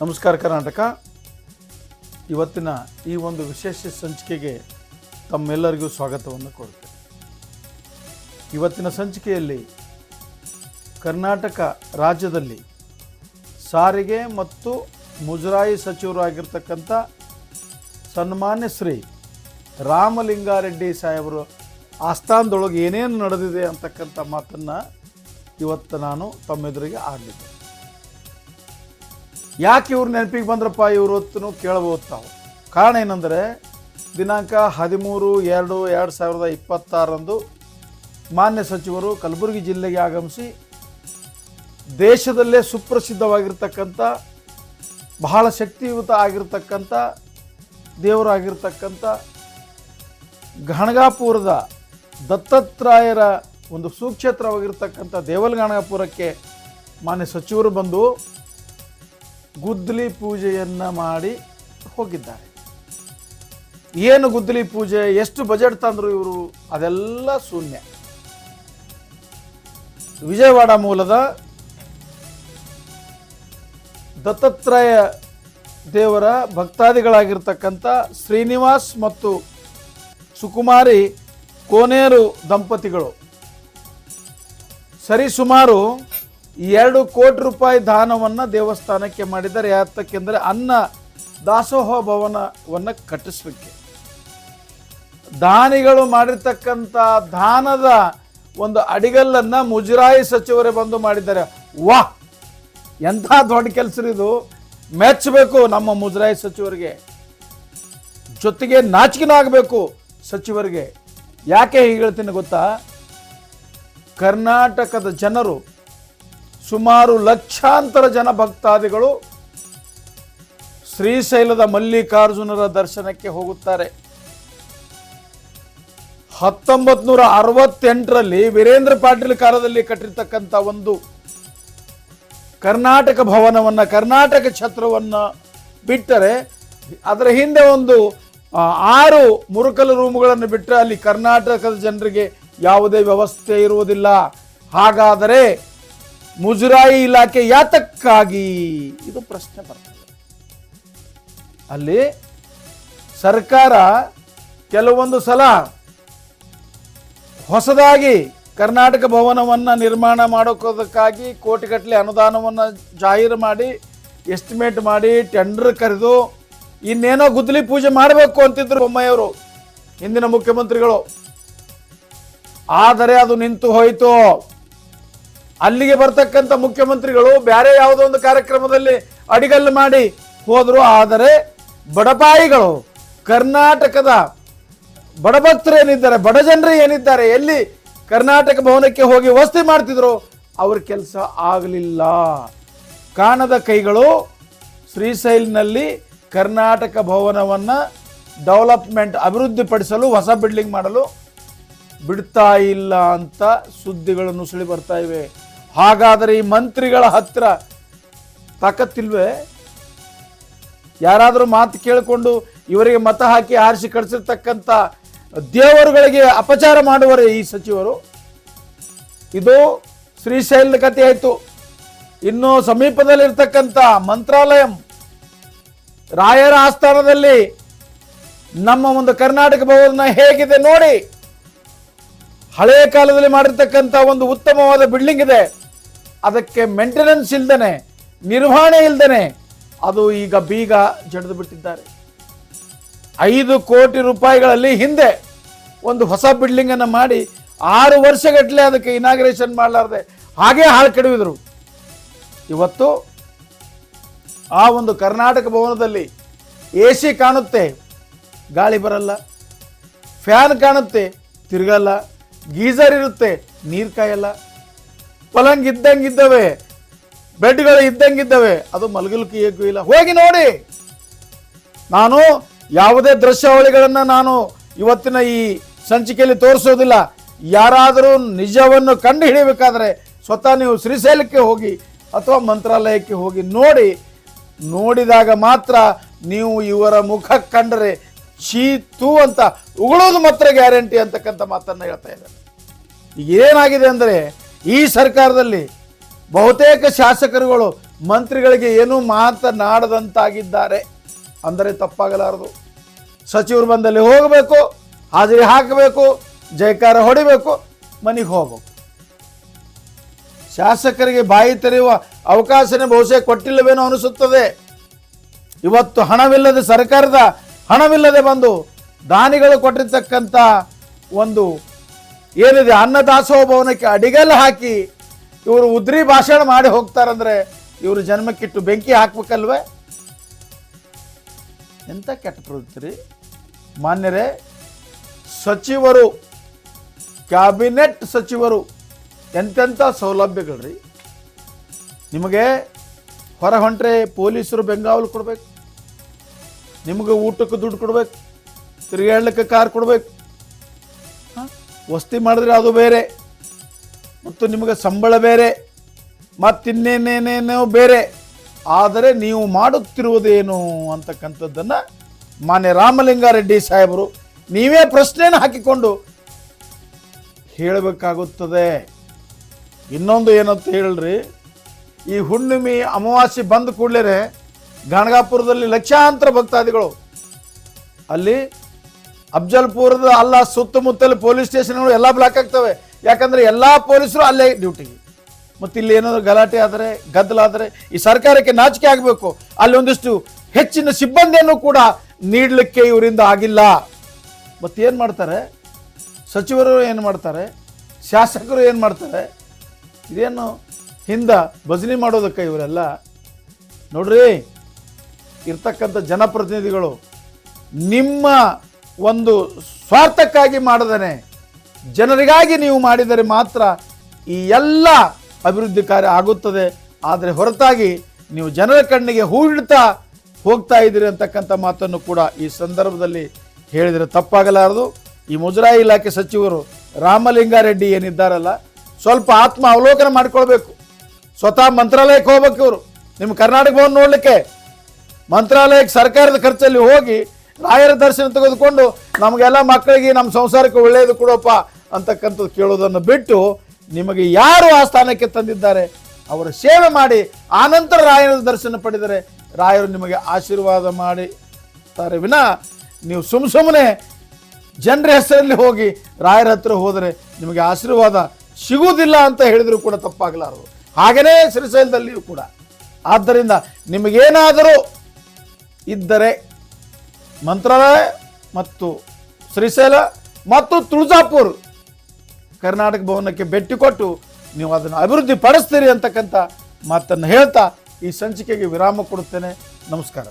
ನಮಸ್ಕಾರ ಕರ್ನಾಟಕ. ಇವತ್ತಿನ ಈ ಒಂದು ವಿಶೇಷ ಸಂಚಿಕೆಗೆ ತಮ್ಮೆಲ್ಲರಿಗೂ ಸ್ವಾಗತವನ್ನು ಕೋರುತ್ತೇನೆ. ಇವತ್ತಿನ ಸಂಚಿಕೆಯಲ್ಲಿ ಕರ್ನಾಟಕ ರಾಜ್ಯದಲ್ಲಿ ಸಾರಿಗೆ ಮತ್ತು ಮುಜರಾಯಿ ಸಚಿವರಾಗಿರ್ತಕ್ಕಂಥ ಸನ್ಮಾನ್ಯ ಶ್ರೀ ರಾಮಲಿಂಗಾರೆಡ್ಡಿ ಸಾಹೇಬರು ಆಸ್ಥಾನದೊಳಗೆ ಏನೇನು ನಡೆದಿದೆ ಅಂತಕ್ಕಂಥ ಮಾತನ್ನು ಇವತ್ತು ನಾನು ತಮ್ಮೆದುರಿಗೆ ಆಡಲಿದ್ದೆ ಯಾಕೆ ಇವ್ರು ನೆನಪಿಗೆ ಬಂದ್ರಪ್ಪ ಇವರು ಹೊತ್ತು ಕೇಳಬಹುದು ತಾವು? ಕಾರಣ ಏನಂದರೆ, ದಿನಾಂಕ ಹದಿಮೂರು ಎರಡು ಎರಡು ಸಾವಿರದ ಇಪ್ಪತ್ತಾರರಂದು ಮಾನ್ಯ ಸಚಿವರು ಕಲಬುರಗಿ ಜಿಲ್ಲೆಗೆ ಆಗಮಿಸಿ ದೇಶದಲ್ಲೇ ಸುಪ್ರಸಿದ್ಧವಾಗಿರ್ತಕ್ಕಂಥ, ಬಹಳ ಶಕ್ತಿಯುತ ಆಗಿರ್ತಕ್ಕಂಥ ದೇವರಾಗಿರ್ತಕ್ಕಂಥ ಗಣಗಾಪುರದ ದತ್ತಾತ್ರಾಯರ ಒಂದು ಸುಕ್ಷೇತ್ರವಾಗಿರ್ತಕ್ಕಂಥ ದೇವಲಗಣಗಾಪುರಕ್ಕೆ ಮಾನ್ಯ ಸಚಿವರು ಬಂದು ಗುದ್ದಲಿ ಪೂಜೆಯನ್ನು ಮಾಡಿ ಹೋಗಿದ್ದಾರೆ. ಏನು ಗುದ್ದಲಿ ಪೂಜೆ, ಎಷ್ಟು ಬಜೆಟ್ ತಂದರು ಇವರು, ಅದೆಲ್ಲ ಶೂನ್ಯ. ವಿಜಯವಾಡ ಮೂಲದ ದತ್ತಾತ್ರೇಯ ದೇವರ ಭಕ್ತಾದಿಗಳಾಗಿರ್ತಕ್ಕಂಥ ಶ್ರೀನಿವಾಸ್ ಮತ್ತು ಸುಕುಮಾರಿ ಕೋನೇರು ದಂಪತಿಗಳು. ಸರಿಸುಮಾರು ಎರಡು ಕೋಟಿ ರೂಪಾಯಿ ದಾನವನ್ನು ದೇವಸ್ಥಾನಕ್ಕೆ ಮಾಡಿದ್ದಾರೆ. ಯಾತಕ್ಕೆಂದರೆ ಅನ್ನ ದಾಸೋಹ ಭವನವನ್ನು ಕಟ್ಟಿಸಲಿಕ್ಕೆ. ದಾನಿಗಳು ಮಾಡಿರ್ತಕ್ಕಂಥ ದಾನದ ಒಂದು ಅಡಿಗಲ್ಲನ್ನು ಮುಜರಾಯಿ ಸಚಿವರೇ ಬಂದು ಮಾಡಿದ್ದಾರೆ. ವಾಹ್ ಎಂಥ ದೊಡ್ಡ ಕೆಲಸ ಇದು. ಮೆಚ್ಚಬೇಕು ನಮ್ಮ ಮುಜರಾಯಿ ಸಚಿವರಿಗೆ. ಜೊತೆಗೆ ನಾಚಿಕೆನೂ ಆಗಬೇಕು ಸಚಿವರಿಗೆ. ಯಾಕೆ ಹೀಗೆ ಹೇಳ್ತೀನಿ ಗೊತ್ತಾ? ಕರ್ನಾಟಕದ ಜನರು ಸುಮಾರು ಲಕ್ಷಾಂತರ ಜನ ಭಕ್ತಾದಿಗಳು ಶ್ರೀಶೈಲದ ಮಲ್ಲಿಕಾರ್ಜುನರ ದರ್ಶನಕ್ಕೆ ಹೋಗುತ್ತಾರೆ. ಹತ್ತೊಂಬತ್ ನೂರ ಅರವತ್ತೆಂಟರಲ್ಲಿ ವೀರೇಂದ್ರ ಪಾಟೀಲ್ ಕಾಲದಲ್ಲಿ ಕಟ್ಟಿರ್ತಕ್ಕಂಥ ಒಂದು ಕರ್ನಾಟಕ ಭವನವನ್ನು, ಕರ್ನಾಟಕ ಛತ್ರವನ್ನು ಬಿಟ್ಟರೆ ಅದರ ಹಿಂದೆ ಒಂದು ಆರು ಮುರುಕಲು ರೂಮ್ಗಳನ್ನು ಬಿಟ್ಟರೆ ಅಲ್ಲಿ ಕರ್ನಾಟಕದ ಜನರಿಗೆ ಯಾವುದೇ ವ್ಯವಸ್ಥೆ ಇರುವುದಿಲ್ಲ. ಹಾಗಾದರೆ ಮುಜರಾಯಿ ಇಲಾಖೆ ಯಾತಕ್ಕಾಗಿ? ಇದು ಪ್ರಶ್ನೆ ಬರ್ತದೆ. ಅಲ್ಲಿ ಸರ್ಕಾರ ಕೆಲವೊಂದು ಸಲ ಹೊಸದಾಗಿ ಕರ್ನಾಟಕ ಭವನವನ್ನು ನಿರ್ಮಾಣ ಮಾಡೋಕೋದಕ್ಕಾಗಿ ಕೋಟಿಗಟ್ಟಲೆ ಅನುದಾನವನ್ನು ಜಾಹೀರು ಮಾಡಿ, ಎಸ್ಟಿಮೇಟ್ ಮಾಡಿ, ಟೆಂಡರ್ ಕರೆದು ಇನ್ನೇನೋ ಗುದ್ದಲಿ ಪೂಜೆ ಮಾಡಬೇಕು ಅಂತಿದ್ರು ಬೊಮ್ಮಾಯಿಯವರು, ಹಿಂದಿನ ಮುಖ್ಯಮಂತ್ರಿಗಳು. ಆದರೆ ಅದು ನಿಂತು ಹೋಯಿತು? ಅಲ್ಲಿಗೆ ಬರ್ತಕ್ಕಂಥ ಮುಖ್ಯಮಂತ್ರಿಗಳು ಬೇರೆ ಯಾವುದೋ ಒಂದು ಕಾರ್ಯಕ್ರಮದಲ್ಲಿ ಅಡಿಗಲ್ಲು ಮಾಡಿ ಹೋದರು. ಆದರೆ ಬಡಪಾಯಿಗಳು ಕರ್ನಾಟಕದ ಬಡಭಕ್ತರು ಏನಿದ್ದಾರೆ, ಬಡ ಜನರು ಏನಿದ್ದಾರೆ, ಎಲ್ಲಿ ಕರ್ನಾಟಕ ಭವನಕ್ಕೆ ಹೋಗಿ ವಸತಿ ಮಾಡ್ತಿದ್ರು, ಅವ್ರ ಕೆಲಸ ಆಗಲಿಲ್ಲ. ಕಾಣದ ಕೈಗಳು ಶ್ರೀಶೈಲ್ನಲ್ಲಿ ಕರ್ನಾಟಕ ಭವನವನ್ನು ಡೆವಲಪ್ಮೆಂಟ್ ಅಭಿವೃದ್ಧಿಪಡಿಸಲು, ಹೊಸ ಬಿಲ್ಡಿಂಗ್ ಮಾಡಲು ಬಿಡ್ತಾ ಇಲ್ಲ ಅಂತ ಸುದ್ದಿಗಳನ್ನು ಸುಳಿ ಬರ್ತಾ ಇವೆ. ಹಾಗಾದರೆ ಈ ಮಂತ್ರಿಗಳ ಹತ್ರ ತಾಕತ್ತಿಲ್ವೇ? ಯಾರಾದರೂ ಮಾತು ಕೇಳಿಕೊಂಡು ಇವರಿಗೆ ಮತ ಹಾಕಿ ಆರಿಸಿ ಕಳಿಸಿರ್ತಕ್ಕಂಥ ದೇವರುಗಳಿಗೆ ಅಪಚಾರ ಮಾಡುವರೇ ಈ ಸಚಿವರು? ಇದು ಶ್ರೀಶೈಲದ ಕಥೆ ಆಯಿತು. ಇನ್ನು ಸಮೀಪದಲ್ಲಿರ್ತಕ್ಕಂಥ ಮಂತ್ರಾಲಯ, ರಾಯರ ಆಸ್ಥಾನದಲ್ಲಿ ನಮ್ಮ ಒಂದು ಕರ್ನಾಟಕ ಭವನ ಹೇಗಿದೆ ನೋಡಿ. ಹಳೆಯ ಕಾಲದಲ್ಲಿ ಮಾಡಿರ್ತಕ್ಕಂಥ ಒಂದು ಉತ್ತಮವಾದ ಬಿಲ್ಡಿಂಗ್ ಇದೆ. ಅದಕ್ಕೆ ಮೇಂಟೆನೆನ್ಸ್ ಇಲ್ದೇನೆ, ನಿರ್ವಹಣೆ ಇಲ್ದೇನೆ, ಅದು ಈಗ ಬೀಗ ಜಡಿದು ಬಿಟ್ಟಿದ್ದಾರೆ ಐದು ಕೋಟಿ ರೂಪಾಯಿಗಳಲ್ಲಿ ಹಿಂದೆ ಒಂದು ಹೊಸ ಬಿಲ್ಡಿಂಗ್ ಅನ್ನು ಮಾಡಿ ಆರು ವರ್ಷಗಟ್ಟಲೆ ಅದಕ್ಕೆ ಇನಾಗ್ರೇಷನ್ ಮಾಡಲಾರ್ದೆ, ಹಾಗೆ ಹಾಳು ಕೆಡವಿದರು. ಇವತ್ತು ಆ ಒಂದು ಕರ್ನಾಟಕ ಭವನದಲ್ಲಿ ಎ ಸಿ ಕಾಣುತ್ತೆ, ಗಾಳಿ ಬರಲ್ಲ. ಫ್ಯಾನ್ ಕಾಣುತ್ತೆ, ತಿರುಗಲ್ಲ. ಗೀಸರ್ ಇರುತ್ತೆ, ನೀರು ಕಾಯಲ್ಲ. ಪಲಂಗ್ ಇದ್ದಂಗಿದ್ದವೆ ಬೆಡ್ಗಳು ಇದ್ದಂಗಿದ್ದವೆ. ಅದು ಮಲಗಲಿಕ್ಕೆ ಇಲ್ಲ. ಹೋಗಿ ನೋಡಿ. ನಾನು ಯಾವುದೇ ದೃಶ್ಯಾವಳಿಗಳನ್ನು ನಾನು ಇವತ್ತಿನ ಈ ಸಂಚಿಕೆಯಲ್ಲಿ ತೋರಿಸೋದಿಲ್ಲ. ಯಾರಾದರೂ ನಿಜವನ್ನು ಕಂಡು ಹಿಡಿಯಬೇಕಾದ್ರೆ ಸ್ವತಃ ನೀವು ಶ್ರೀಶೈಲಕ್ಕೆ ಹೋಗಿ ಅಥವಾ ಮಂತ್ರಾಲಯಕ್ಕೆ ಹೋಗಿ ನೋಡಿ. ನೋಡಿದಾಗ ಮಾತ್ರ ನೀವು ಇವರ ಮುಖ ಕಂಡರೆ ಚೀತು ಅಂತ ಉಗುಳೋದು ಮಾತ್ರ ಗ್ಯಾರಂಟಿ ಅಂತಕ್ಕಂಥ ಮಾತನ್ನು ಹೇಳ್ತಾ ಇದ್ದಾರೆ ಈಗ ಏನಾಗಿದೆ ಅಂದರೆ ಈ ಸರ್ಕಾರದಲ್ಲಿ ಬಹುತೇಕ ಶಾಸಕರುಗಳು ಮಂತ್ರಿಗಳಿಗೆ ಏನೂ ಮಾತನಾಡದಂತಾಗಿದ್ದಾರೆ. ಅಂದರೆ ತಪ್ಪಾಗಲಾರದು. ಸಚಿವರು ಬಂದಲ್ಲಿ ಹೋಗಬೇಕು, ಹಾಜರಿ ಹಾಕಬೇಕು, ಜಯಕಾರ ಹೊಡಿಬೇಕು, ಮನೆಗೆ ಹೋಗಬೇಕು. ಶಾಸಕರಿಗೆ ಬಾಯಿ ತೆರೆಯುವ ಅವಕಾಶನೇ ಬಹುಶಃ ಕೊಟ್ಟಿಲ್ಲವೇನೋ ಅನಿಸುತ್ತದೆ. ಇವತ್ತು ಹಣವಿಲ್ಲದೆ ಸರ್ಕಾರದ ಹಣವಿಲ್ಲದೆ ಬಂದು ದಾನಿಗಳು ಕೊಟ್ಟಿರ್ತಕ್ಕಂಥ ಒಂದು ಏನಿದೆ? ಅನ್ನದಾಸೋಹ ಭವನಕ್ಕೆ ಅಡಿಗಲ್ ಹಾಕಿ ಇವರು ಉದ್ರಿ ಭಾಷಣ ಮಾಡಿ ಹೋಗ್ತಾರಂದ್ರೆ ಇವರು ಜನ್ಮಕ್ಕಿಟ್ಟು ಬೆಂಕಿ ಹಾಕ್ಬೇಕಲ್ವೇ? ಎಂತ ಕೆಟ್ಟ ಪ್ರವೃತ್ತಿ ಮಾನ್ಯರೇ, ಸಚಿವರು, ಕ್ಯಾಬಿನೆಟ್ ಸಚಿವರು ಎಂತೆಂಥ ಸೌಲಭ್ಯಗಳ್ರಿ ನಿಮಗೆ ಹೊರ ಹೊಂಟ್ರೆ ಪೊಲೀಸರು ಬೆಂಗಾವಲು ಕೊಡ್ಬೇಕು. ನಿಮಗೆ ಊಟಕ್ಕೆ ದುಡ್ಡು ಕೊಡ್ಬೇಕು. ತಿರುಗಾಡ್ಲಿಕ್ಕೆ ಕಾರ್ ಕೊಡ್ಬೇಕು? ವಸ್ತಿ ಮಾಡಿದ್ರೆ ಅದು ಬೇರೆ, ಮತ್ತು ನಿಮಗೆ ಸಂಬಳ ಬೇರೆ, ಮತ್ತಿನ್ನೇನೇನೇನೋ ಬೇರೆ. ಆದರೆ ನೀವು ಮಾಡುತ್ತಿರುವುದೇನು ಅಂತಕ್ಕಂಥದ್ದನ್ನು ಮಾನ್ಯ ರಾಮಲಿಂಗಾರೆಡ್ಡಿ ಸಾಹೇಬರು ನೀವೇ ಪ್ರಶ್ನೆಯನ್ನು ಹಾಕಿಕೊಂಡು ಹೇಳಬೇಕಾಗುತ್ತದೆ. ಇನ್ನೊಂದು ಏನಂತ ಹೇಳ್ರಿ ಈ ಹುಣ್ಣಿಮೆ ಅಮಾವಾಸ್ಯೆ ಬಂದ ಕೂಡಲೇ ಗಾಣಗಾಪುರದಲ್ಲಿ ಲಕ್ಷಾಂತರ ಭಕ್ತಾದಿಗಳು ಅಲ್ಲಿ ಅಫ್ಜಲ್ಪುರದ ಅಲ್ಲ ಸುತ್ತಮುತ್ತಲ ಪೊಲೀಸ್ ಸ್ಟೇಷನ್ಗಳು ಎಲ್ಲ ಬ್ಲಾಕ್ ಆಗ್ತವೆ. ಯಾಕಂದ್ರೆ ಎಲ್ಲ ಪೊಲೀಸರು ಅಲ್ಲೇ ಡ್ಯೂಟಿಗೆ ಮತ್ತು ಇಲ್ಲಿ ಏನಾದ್ರು ಗಲಾಟೆ ಆದರೆ ಗದ್ದಲಾದರೆ ಈ ಸರ್ಕಾರಕ್ಕೆ ನಾಚಿಕೆ ಆಗಬೇಕು. ಅಲ್ಲಿ ಒಂದಿಷ್ಟು ಹೆಚ್ಚಿನ ಸಿಬ್ಬಂದಿಯನ್ನು ಕೂಡ ನೀಡಲಿಕ್ಕೆ ಇವರಿಂದ ಆಗಿಲ್ಲ. ಮತ್ತೇನು ಮಾಡ್ತಾರೆ? ಸಚಿವರು ಏನು ಮಾಡ್ತಾರೆ? ಶಾಸಕರು ಏನು ಮಾಡ್ತಾರೆ? ಇದೇನು ಹಿಂದ ಭಜನೆ ಮಾಡೋದಕ್ಕೆ ಇವರೆಲ್ಲ? ನೋಡ್ರಿ, ಇರ್ತಕ್ಕಂಥ ಜನಪ್ರತಿನಿಧಿಗಳು ನಿಮ್ಮ ಒಂದು ಸ್ವಾರ್ಥಕ್ಕಾಗಿ ಮಾಡದನೆ. ಜನರಿಗಾಗಿ ನೀವು ಮಾಡಿದರೆ ಮಾತ್ರ ಈ ಎಲ್ಲ ಅಭಿವೃದ್ಧಿ ಕಾರ್ಯ ಆಗುತ್ತದೆ. ಆದರೆ ಹೊರತಾಗಿ ನೀವು ಜನರ ಕಣ್ಣಿಗೆ ಹೂಡಿಡ್ತಾ ಹೋಗ್ತಾ ಇದ್ದೀರಿ ಅಂತಕ್ಕಂಥ ಮಾತನ್ನು ಕೂಡ ಈ ಸಂದರ್ಭದಲ್ಲಿ ಹೇಳಿದರೆ ತಪ್ಪಾಗಲಾರದು. ಈ ಮುಜರಾಯಿ ಇಲಾಖೆ ಸಚಿವರು ರಾಮಲಿಂಗಾರೆಡ್ಡಿ ಏನಿದ್ದಾರಲ್ಲ, ಸ್ವಲ್ಪ ಆತ್ಮ ಅವಲೋಕನ ಮಾಡಿಕೊಳ್ಬೇಕು. ಸ್ವತಃ ಮಂತ್ರಾಲಯಕ್ಕೆ ಹೋಗ್ಬೇಕು ಇವರು. ನಿಮ್ಮ ಕರ್ನಾಟಕ ಭವನ ನೋಡ್ಲಿಕ್ಕೆ ಮಂತ್ರಾಲಯಕ್ಕೆ ಸರ್ಕಾರದ ಖರ್ಚಲ್ಲಿ ಹೋಗಿ ರಾಯರ ದರ್ಶನ ತೆಗೆದುಕೊಂಡು ನಮಗೆಲ್ಲ ಮಕ್ಕಳಿಗೆ ನಮ್ಮ ಸಂಸಾರಕ್ಕೆ ಒಳ್ಳೆಯದು ಕೊಡೋಪ್ಪ ಅಂತಕ್ಕಂಥದ್ದು ಕೇಳೋದನ್ನು ಬಿಟ್ಟು ನಿಮಗೆ ಯಾರು ಆ ಸ್ಥಾನಕ್ಕೆ ತಂದಿದ್ದಾರೆ? ಅವರ ಸೇವೆ ಮಾಡಿ ಆನಂತರ ರಾಯರ ದರ್ಶನ ಪಡೆದರೆ ರಾಯರು ನಿಮಗೆ ಆಶೀರ್ವಾದ ಮಾಡಿದ್ದಾರೆ ವಿನ, ನೀವು ಸುಮ್ ಸುಮ್ಮನೆ ಜನರ ಹೆಸರಲ್ಲಿ ಹೋಗಿ ರಾಯರ ಹತ್ರ ಹೋದರೆ ನಿಮಗೆ ಆಶೀರ್ವಾದ ಸಿಗುವುದಿಲ್ಲ ಅಂತ ಹೇಳಿದರೂ ಕೂಡ ತಪ್ಪಾಗಲಾರದು. ಹಾಗೆಯೇ ಶ್ರೀಶೈಲದಲ್ಲಿಯೂ ಕೂಡ. ಆದ್ದರಿಂದ ನಿಮಗೇನಾದರೂ ಇದ್ದರೆ ಮಂತ್ರಾಲಯ ಮತ್ತು ಶ್ರೀಶೈಲ ಮತ್ತು ತುಳಜಾಪುರ್ ಕರ್ನಾಟಕ ಭವನಕ್ಕೆ ಭೇಟಿ ಕೊಟ್ಟು ನೀವು ಅದನ್ನು ಅಭಿವೃದ್ಧಿ ಪಡಿಸ್ತೀರಿ ಅಂತಕ್ಕಂಥ ಮಾತನ್ನು ಹೇಳ್ತಾ ಈ ಸಂಚಿಕೆಗೆ ವಿರಾಮ ಕೊಡುತ್ತೇನೆ. ನಮಸ್ಕಾರ.